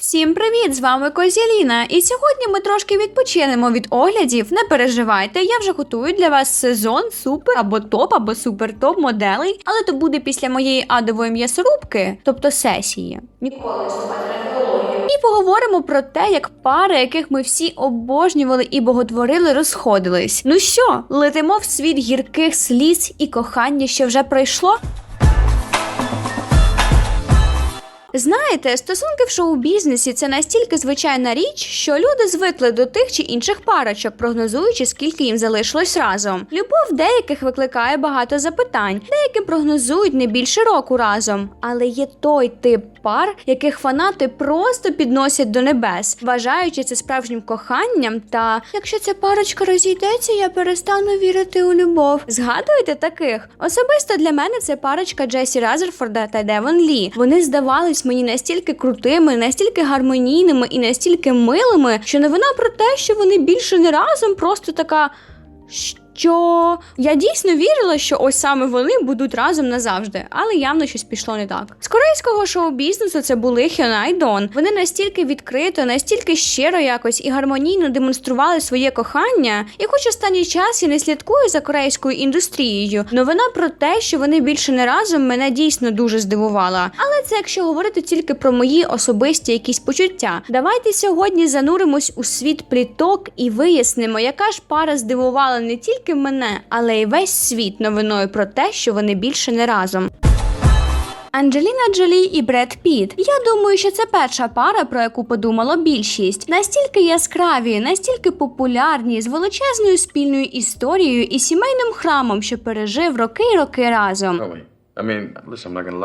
Всім привіт! З вами Козіліна. І сьогодні ми трошки відпочинемо від оглядів. Не переживайте, я вже готую для вас сезон супер або топ, або супер топ моделей, але то буде після моєї адової м'ясорубки, тобто сесії. Ніколи. І поговоримо про те, як пари, яких ми всі обожнювали і боготворили, розходились. Ну що, летимо в світ гірких сліз і кохання, що вже пройшло? Знаєте, стосунки в шоу-бізнесі це настільки звичайна річ, що люди звикли до тих чи інших парочок, прогнозуючи, скільки їм залишилось разом. Любов деяких викликає багато запитань, деякі прогнозують не більше року разом. Але є той тип пар, яких фанати просто підносять до небес, вважаючи це справжнім коханням. Та якщо ця парочка розійдеться, я перестану вірити у любов. Згадуєте таких? Особисто для мене це парочка Джесі Разерфорда та Девон Лі. Вони здавались мені настільки крутими, настільки гармонійними і настільки милими, що новина про те, що вони більше не разом, просто така. Що я дійсно вірила, що ось саме вони будуть разом назавжди, але явно щось пішло не так. З корейського шоу-бізнесу це були Хьона і Дон. Вони настільки відкрито, настільки щиро якось і гармонійно демонстрували своє кохання. І хоч останній час я не слідкую за корейською індустрією, новина про те, що вони більше не разом, мене дійсно дуже здивувала. Але це якщо говорити тільки про мої особисті якісь почуття. Давайте сьогодні зануримось у світ пліток і вияснимо, яка ж пара здивувала не тільки мене, але й весь світ новиною про те, що вони більше не разом. Анджеліна Джолі і Бред Піт. Я думаю, що це перша пара, про яку подумало більшість. Настільки яскраві, настільки популярні, з величезною спільною історією і сімейним храмом, що пережив роки й роки разом. I mean, listen, I'm not gonna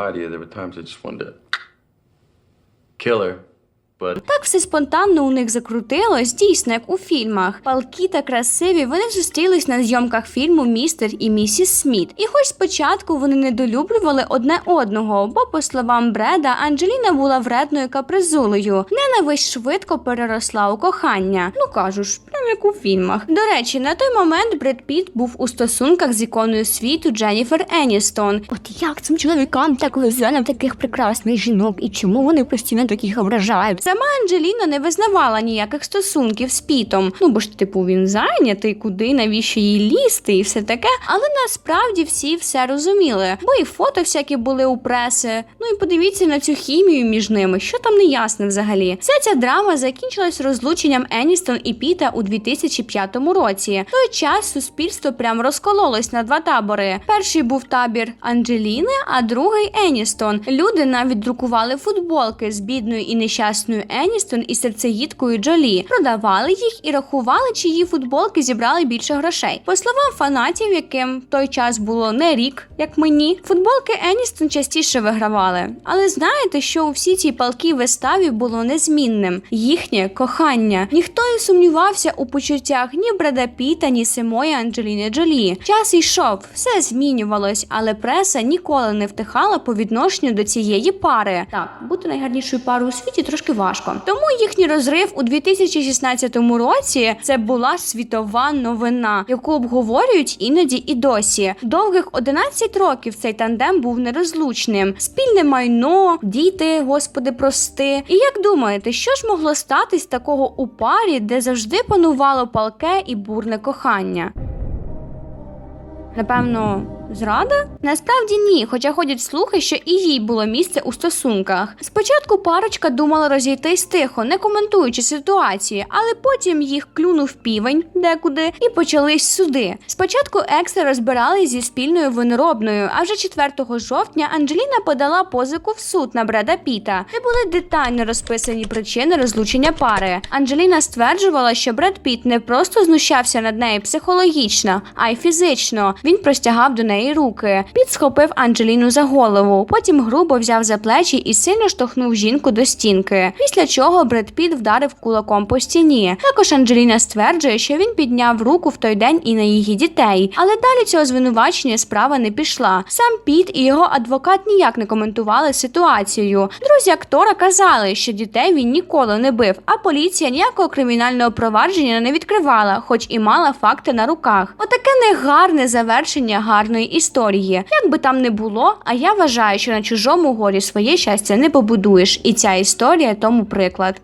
Так все спонтанно у них закрутилось, дійсно, як у фільмах. Палкі та красиві вони зустрілись на зйомках фільму Містер і місіс Сміт. І хоч спочатку вони недолюблювали одне одного, бо, по словам Бреда, Анджеліна була вредною капризулею. Ненависть швидко переросла у кохання. Ну кажу ж, прям як у фільмах. До речі, на той момент Бред Піт був у стосунках з іконою світу Дженніфер Еністон. От як цим чоловікам так везе на таких прекрасних жінок, і чому вони постійно таких ображають? Сама Анджеліна не визнавала ніяких стосунків з Пітом. Ну бо ж, типу, він зайнятий, куди, навіщо їй лізти і все таке. Але насправді всі все розуміли, бо і фото всякі були у преси. Ну і подивіться на цю хімію між ними, що там не ясне взагалі. Вся ця драма закінчилась розлученням Еністон і Піта у 2005 році. В той час суспільство прям розкололось на два табори. Перший був табір Анджеліни, а другий Еністон. Люди навіть друкували футболки з бідною і нещасною Еністон і серцеїдкою Джолі, продавали їх і рахували, чиї футболки зібрали більше грошей. По словам фанатів, яким в той час було не рік, як мені, футболки Еністон частіше вигравали. Але знаєте, що у всій цій палкій виставі було незмінним їхнє кохання. Ніхто не сумнівався у почуттях ні Бреда Піта, ні самої Анджеліни Джолі. Час йшов, все змінювалось, але преса ніколи не втихала по відношенню до цієї пари. Так, бути найгарнішою парою у світі трошки важко. Тому їхній розрив у 2016 році це була світова новина, яку обговорюють іноді і досі. Довгих 11 років цей тандем був нерозлучним. Спільне майно, діти, господи, прости. І як думаєте, що ж могло статись такого у парі, де завжди панувало палке і бурне кохання? Напевно, зрада? Насправді ні, хоча ходять слухи, що і їй було місце у стосунках. Спочатку парочка думала розійтись тихо, не коментуючи ситуації, але потім їх клюнув півень декуди і почались суди. Спочатку екси розбирались зі спільною виноробною, а вже 4 жовтня Анджеліна подала позику в суд на Бреда Піта, де були детально розписані причини розлучення пари. Анджеліна стверджувала, що Бред Піт не просто знущався над нею психологічно, а й фізично. Він простягав до неї руки. Піт схопив Анджеліну за голову, потім грубо взяв за плечі і сильно штовхнув жінку до стінки. Після чого Бред Піт вдарив кулаком по стіні. Також Анджеліна стверджує, що він підняв руку в той день і на її дітей. Але далі цього звинувачення справа не пішла. Сам Піт і його адвокат ніяк не коментували ситуацію. Друзі актора казали, що дітей він ніколи не бив, а поліція ніякого кримінального провадження не відкривала, хоч і мала факти на руках. Отаке негарне завершення гарної реальної історії. Як би там не було, а я вважаю, що на чужому горі своє щастя не побудуєш, і ця історія тому приклад.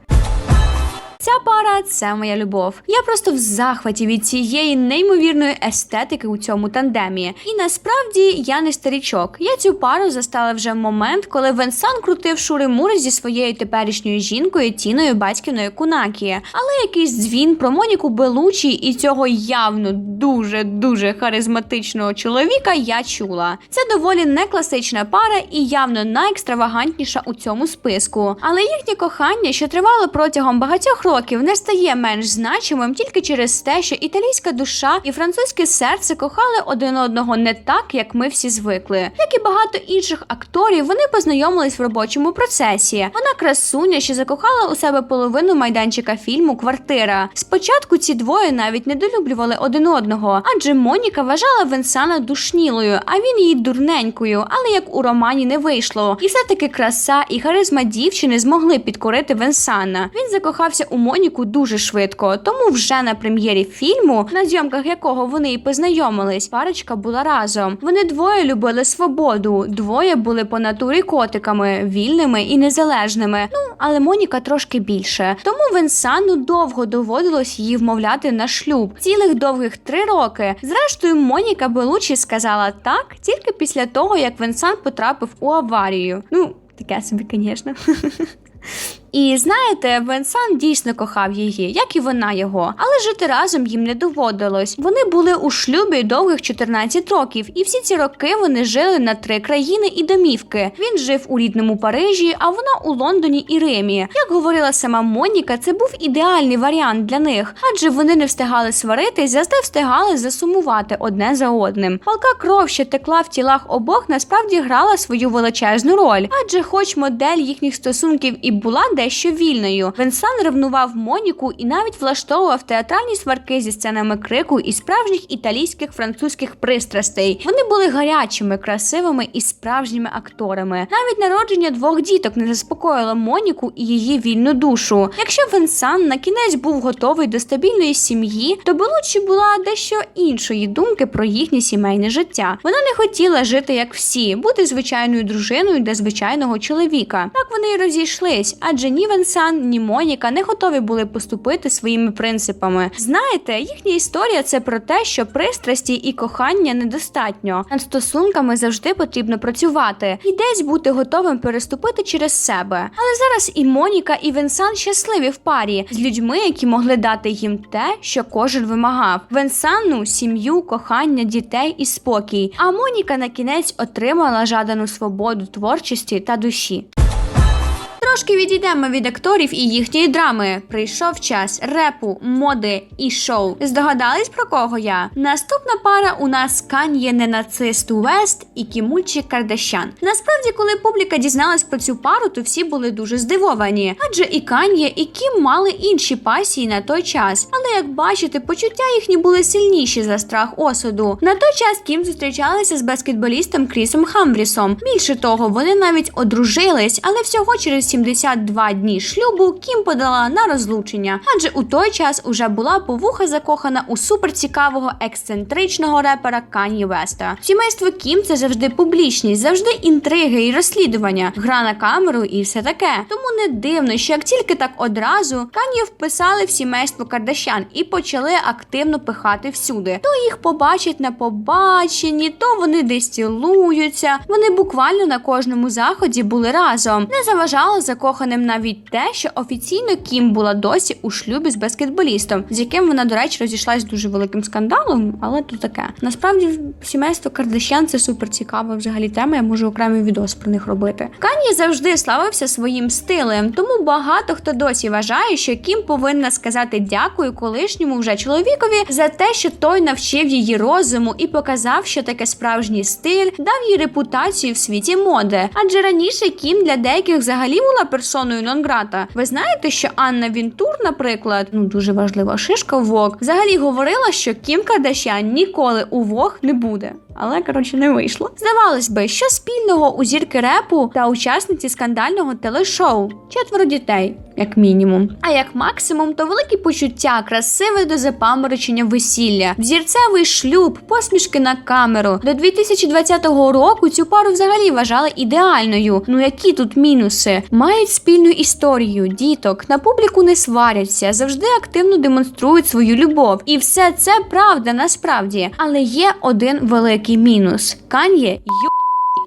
Ця пара це моя любов. Я просто в захваті від цієї неймовірної естетики у цьому тандемі. І насправді я не старічок. Я цю пару застала вже в момент, коли Венсан крутив шури-мури зі своєю теперішньою жінкою Тіною батьківною Кунакі. Але якийсь дзвін про Моніку Белучі і цього явно дуже дуже харизматичного чоловіка я чула. Це доволі не класична пара і явно найекстравагантніша у цьому списку. Але їхнє кохання, що тривало протягом багатьох років, не стає менш значимим тільки через те, що італійська душа і французьке серце кохали один одного не так, як ми всі звикли. Як і багато інших акторів, вони познайомились в робочому процесі. Вона красуня, що закохала у себе половину майданчика фільму Квартира. Спочатку ці двоє навіть недолюблювали один одного, адже Моніка вважала Венсана душнілою, а він її дурненькою, але як у романі не вийшло. І все-таки краса і харизма дівчини змогли підкорити Венсана. Він закохався у Моніку дуже швидко, тому вже на прем'єрі фільму, на зйомках якого вони і познайомились, парочка була разом. Вони двоє любили свободу, двоє були по натурі котиками, вільними і незалежними. Ну але Моніка трошки більше. Тому Венсану довго доводилось її вмовляти на шлюб. Цілих довгих три роки. Зрештою, Моніка Белучі сказала так тільки після того, як Венсан потрапив у аварію. Ну, таке собі, звісно. І знаєте, Венсан дійсно кохав її, як і вона його, але жити разом їм не доводилось. Вони були у шлюбі довгих 14 років, і всі ці роки вони жили на три країни і домівки. Він жив у рідному Парижі, а вона у Лондоні і Римі. Як говорила сама Моніка, це був ідеальний варіант для них, адже вони не встигали сваритись, зате встигали засумувати одне за одним. Палка кров, що текла в тілах обох, насправді грала свою величезну роль, адже, хоч модель їхніх стосунків і була дещо вільною, Венсан ревнував Моніку і навіть влаштовував театральні сварки зі сценами крику і справжніх італійських французьких пристрастей. Вони були гарячими, красивими і справжніми акторами. Навіть народження двох діток не заспокоїло Моніку і її вільну душу. Якщо Венсан на кінець був готовий до стабільної сім'ї, то Белучі була дещо іншої думки про їхнє сімейне життя. Вона не хотіла жити як всі, бути звичайною дружиною для звичайного чоловіка. Так вони й розійшлись, адже ні Венсан, ні Моніка не готові були поступити своїми принципами. Знаєте, їхня історія це про те, що пристрасті і кохання недостатньо. Над стосунками завжди потрібно працювати і десь бути готовим переступити через себе. Але зараз і Моніка, і Венсан щасливі в парі з людьми, які могли дати їм те, що кожен вимагав. Венсану сім'ю, кохання, дітей і спокій. А Моніка на кінець отримала жадану свободу творчості та душі. Трошки відійдемо від акторів і їхньої драми. Прийшов час репу, моди і шоу. Здогадались про кого я? Наступна пара у нас Кан'є не нацист Уест і Кімульчі Кардашян. Насправді, коли публіка дізналась про цю пару, то всі були дуже здивовані, адже і Кан'є, і Кім мали інші пасії на той час. Але як бачите, почуття їхні були сильніші за страх осуду. На той час Кім зустрічалася з баскетболістом Крісом Хамбрісом. Більше того, вони навіть одружились, але всього через 72 дні шлюбу Кім подала на розлучення, адже у той час уже була повуха закохана у суперцікавого ексцентричного репера Кані Веста. Сімейство Кім це завжди публічність, завжди інтриги і розслідування, гра на камеру і все таке. Тому не дивно, що як тільки так одразу Кані вписали в сімейство Кардашян і почали активно пихати всюди. То їх побачать на побаченні, то вони десь цілуються. Вони буквально на кожному заході були разом. Не заважало закоханим навіть те, що офіційно Кім була досі у шлюбі з баскетболістом, з яким вона, до речі, розійшлась дуже великим скандалом, але то таке. Насправді, сімейство Кардашян це супер цікава взагалі тема. Я можу окремий відос про них робити. Кані завжди славився своїм стилем, тому багато хто досі вважає, що Кім повинна сказати дякую колишньому вже чоловікові за те, що той навчив її розуму і показав, що таке справжній стиль, дав їй репутацію в світі моди. Адже раніше Кім для деяких взагалі була персоною нон-грата. Ви знаєте, що Анна Вінтур, наприклад, ну дуже важлива шишка в Вог, взагалі говорила, що Кім Кардашян ніколи у Вог не буде. Але коротше не вийшло. Здавалось би, що спільного у зірки репу та учасниці скандального телешоу. Четверо дітей. як мінімум. А як максимум, то великі почуття, красиве до запаморочення весілля, взірцевий шлюб, посмішки на камеру. До 2020 року цю пару взагалі вважали ідеальною. Ну які тут мінуси? Мають спільну історію, діток, на публіку не сваряться, завжди активно демонструють свою любов. І все це правда насправді. Але є один великий мінус: Кан'є ю.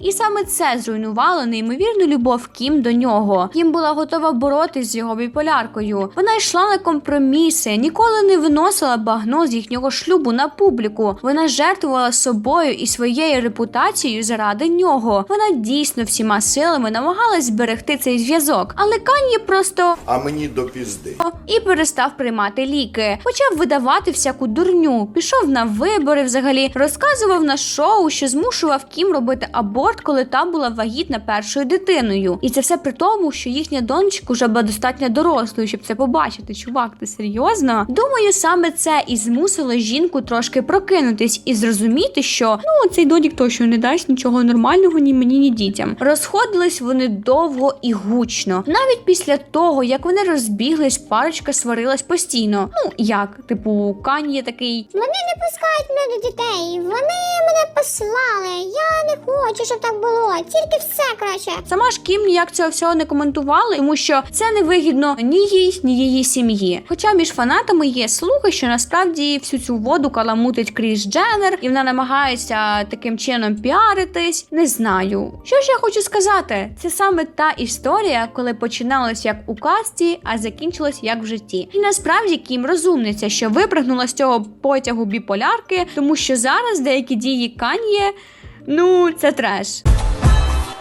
І саме це зруйнувало неймовірну любов Кім до нього. Кім була готова боротись з його біполяркою. Вона йшла на компроміси, ніколи не виносила багно з їхнього шлюбу на публіку. Вона жертвувала собою і своєю репутацією заради нього. Вона дійсно всіма силами намагалась зберегти цей зв'язок. Але Кан'є просто А мені до пізди. і перестав приймати ліки. Почав видавати всяку дурню, пішов на вибори взагалі, розказував на шоу, що змушував Кім робити аборт, коли та була вагітна першою дитиною. І це все при тому, що їхня донечка вже була достатньо дорослою, щоб це побачити. Чувак, ти серйозно? Думаю, саме це і змусило жінку трошки прокинутись і зрозуміти, що ну цей додік точно не дасть нічого нормального ні мені, ні дітям. Розходились вони довго і гучно. Навіть після того, як вони розбіглись, парочка сварилась постійно. Ну як, типу, Кан'є такий. Вони не пускають мене до дітей. Вони мене послали. Я не хочу, щоб так було. Тільки все краще. Сама ж Кім ніяк цього всього не коментувала, тому що це не вигідно ні їй, ні її сім'ї. Хоча між фанатами є слухи, що насправді всю цю воду каламутить Кріс Дженнер, і вона намагається таким чином піаритись. Не знаю. Що ж я хочу сказати? Це саме та історія, коли починалось як у касті, а закінчилось як в житті. І насправді Кім розумниця, що випрыгнула з цього потягу біполярки, тому що зараз деякі дії Кан'є, ну це треш.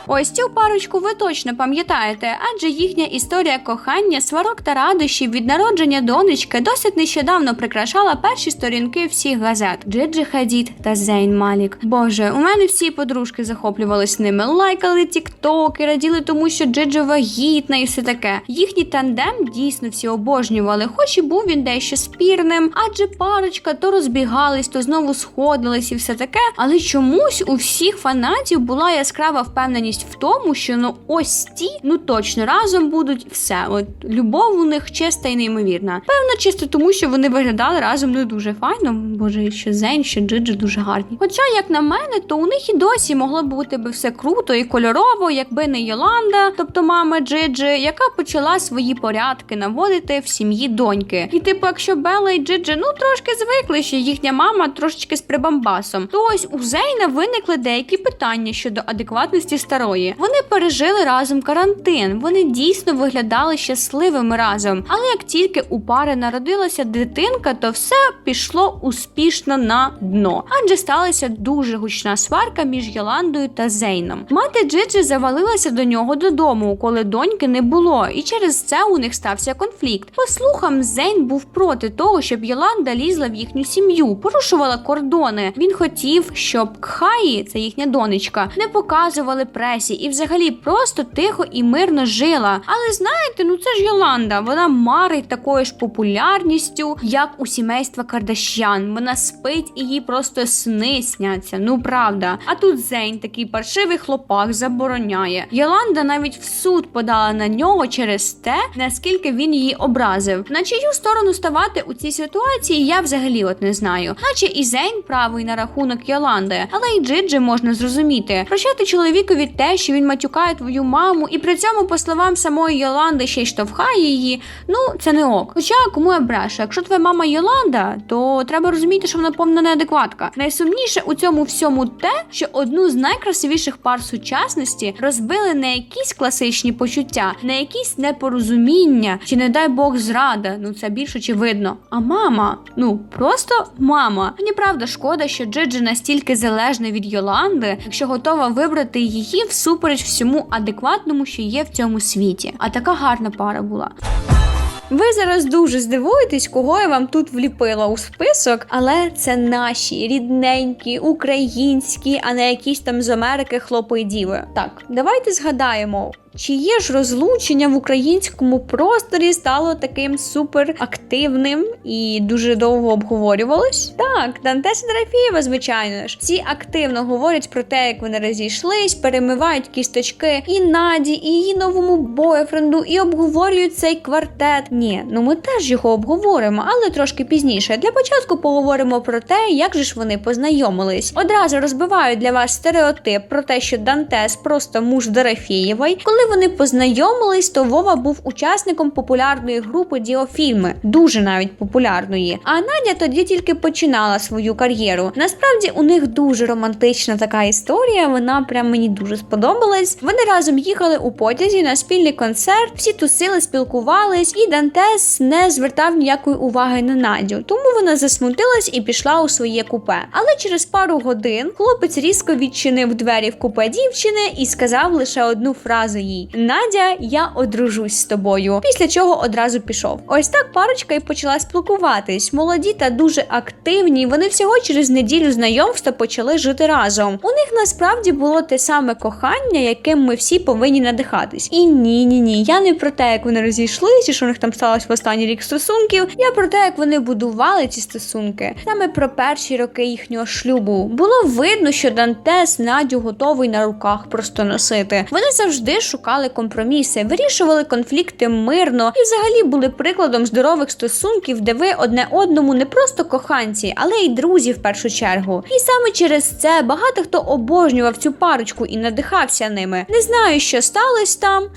Ось цю парочку ви точно пам'ятаєте, адже їхня історія кохання, сварок та радощів від народження донечки досить нещодавно прикрашала перші сторінки всіх газет Джиджи Хадід та Зейн Малік. Боже, у мене всі подружки захоплювались ними, лайкали тіктоки, раділи тому, що Джиджи вагітна і все таке. Їхній тандем дійсно всі обожнювали, хоч і був він дещо спірним, адже парочка то розбігались, то знову сходились і все таке. Але чомусь у всіх фанатів була яскрава впевненість в тому, що ну ось ті ну точно разом будуть все. От любов у них чиста і неймовірна. Певно, чисто тому, що вони виглядали разом не дуже файно. Боже, що Зейн, що Джиджи дуже гарні. Хоча, як на мене, то у них і досі могло бути би все круто і кольорово, якби не Йоланда, тобто мама Джиджи, яка почала свої порядки наводити в сім'ї доньки. І типу, якщо Белла і Джиджи ну трошки звикли, що їхня мама трошечки з прибамбасом, то ось у Зейна виникли деякі питання щодо адекватності старої. Вони пережили разом карантин. Вони дійсно виглядали щасливими разом. Але як тільки у пари народилася дитинка, то все пішло успішно на дно. Адже сталася дуже гучна сварка між Йоландою та Зейном. Мати Джиджи завалилася до нього додому, коли доньки не було, і через це у них стався конфлікт. По слухам, Зейн був проти того, щоб Йоланда лізла в їхню сім'ю, порушувала кордони. Він хотів, щоб Кхаї, це їхня донечка, не показували пресі і взагалі просто тихо і мирно жила. Але знаєте, ну це ж Йоланда. Вона марить такою ж популярністю, як у сімейства Кардашян. Вона спить і їй просто сни сняться. Ну правда. А тут Зейн, такий паршивий хлопак, забороняє. Йоланда навіть в суд подала на нього через те, наскільки він її образив. На чию сторону ставати у цій ситуації, я взагалі от не знаю. Наче і Зейн правий на рахунок Йоланди, але і Джиджи можна зрозуміти. Прощати чоловікові те, що він матюкає твою маму, і при цьому, по словам самої Йоланди, ще й штовхає її. Ну це не ок. Хоча кому я брешу, якщо твоя мама Йоланда, то треба розуміти, що вона повна неадекватка. Найсумніше у цьому всьому те, що одну з найкрасивіших пар сучасності розбили не якісь класичні почуття, не якісь непорозуміння, чи не дай Бог зрада. Ну це більш очевидно. А мама, ну просто мама. Мені правда шкода, що Джиджи настільки залежна від Йоланди, якщо готова вибрати її всупереч всьому адекватному, що є в цьому світі. А така гарна пара була. Ви зараз дуже здивуєтесь, кого я вам тут вліпила у список, але це наші рідненькі, українські, а не якісь там з Америки хлопи і діви. Так, давайте згадаємо. Чиє ж розлучення в українському просторі стало таким суперактивним і дуже довго обговорювалось? Так, Дантес і Дорофєєва, звичайно ж. Всі активно говорять про те, як вони розійшлись, перемивають кісточки і Наді, і її новому бойфренду, і обговорюють цей квартет. Ні, ну ми теж його обговоримо, але трошки пізніше. Для початку поговоримо про те, як же ж вони познайомились. Одразу розбиваю для вас стереотип про те, що Дантес просто муж Дорофєєвої. Коли вони познайомились, то Вова був учасником популярної групи Діофільми, дуже навіть популярної. А Надя тоді тільки починала свою кар'єру. Насправді у них дуже романтична така історія. Вона прям мені дуже сподобалась. Вони разом їхали у потязі на спільний концерт, всі тусили, спілкувались, і Дантес не звертав ніякої уваги на Надю. Тому вона засмутилась і пішла у своє купе. Але через пару годин хлопець різко відчинив двері в купе дівчини і сказав лише одну фразу їй: Надя, я одружусь з тобою. Після чого одразу пішов. Ось так парочка і почала спілкуватись. Молоді та дуже активні. Вони всього через неділю знайомства почали жити разом. У них насправді було те саме кохання, яким ми всі повинні надихатись. І ні, ні, ні. Я не про те, як вони розійшлися, що у них там сталося в останній рік стосунків. Я про те, як вони будували ці стосунки. Саме про перші роки їхнього шлюбу. Було видно, що Дантес Надю готовий на руках просто носити. Вони завжди шукали компроміси, вирішували конфлікти мирно і взагалі були прикладом здорових стосунків, де ви одне одному не просто коханці, але й друзі в першу чергу. І саме через це багато хто обожнював цю парочку і надихався ними. Не знаю, що сталося там.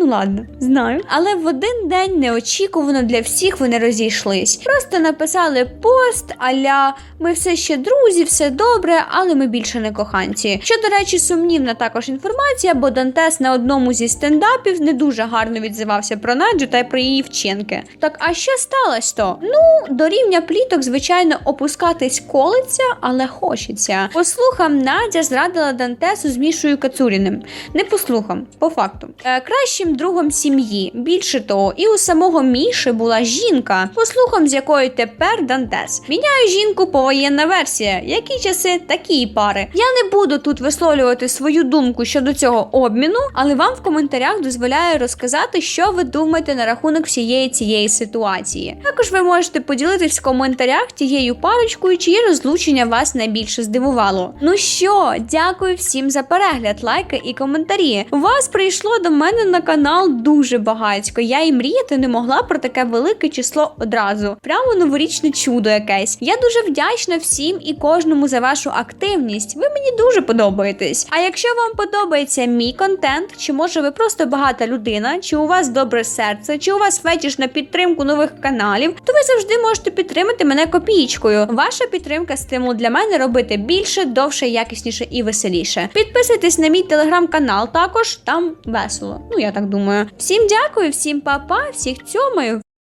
Ну ладно, знаю. Але в один день неочікувано для всіх вони розійшлись. Просто написали пост аля ми все ще друзі, все добре, але ми більше не коханці. Що, до речі, сумнівна також інформація, бо Дантес на одному зі стендапів не дуже гарно відзивався про Наджу та й про її вчинки. Так а що сталося то? Ну, до рівня пліток, звичайно, опускатись колиться, але хочеться. По слухам, Надя зрадила Дантесу з Мішою Кацуріним. Не по слухам, по факту. Е, кращим другом сім'ї. Більше того, і у самого Міші була жінка, по слухам з якою тепер Дантес. Міняю жінку повоєнна версія. Які часи, такі пари. Я не буду тут висловлювати свою думку щодо цього обміну, але вам в коментарях дозволяю розказати, що ви думаєте на рахунок всієї цієї ситуації. Також ви можете поділитись в коментарях тією парочкою, чиє розлучення вас найбільше здивувало. Ну що, дякую всім за перегляд, лайки і коментарі. Вас прийшло до мене на канал дуже багатько. Я і мріяти не могла про таке велике число одразу. Прямо новорічне чудо якесь. Я дуже вдячна всім і кожному за вашу активність. Ви мені дуже подобаєтесь. А якщо вам подобається мій контент, чи може ви просто багата людина, чи у вас добре серце, чи у вас фетіш на підтримку нових каналів, то ви завжди можете підтримати мене копієчкою. Ваша підтримка стимул для мене робити більше, довше, якісніше і веселіше. Підписуйтесь на мій телеграм-канал, також там весело. Ну я так думаю. Всім дякую, всім па-па, всіх цьомаю.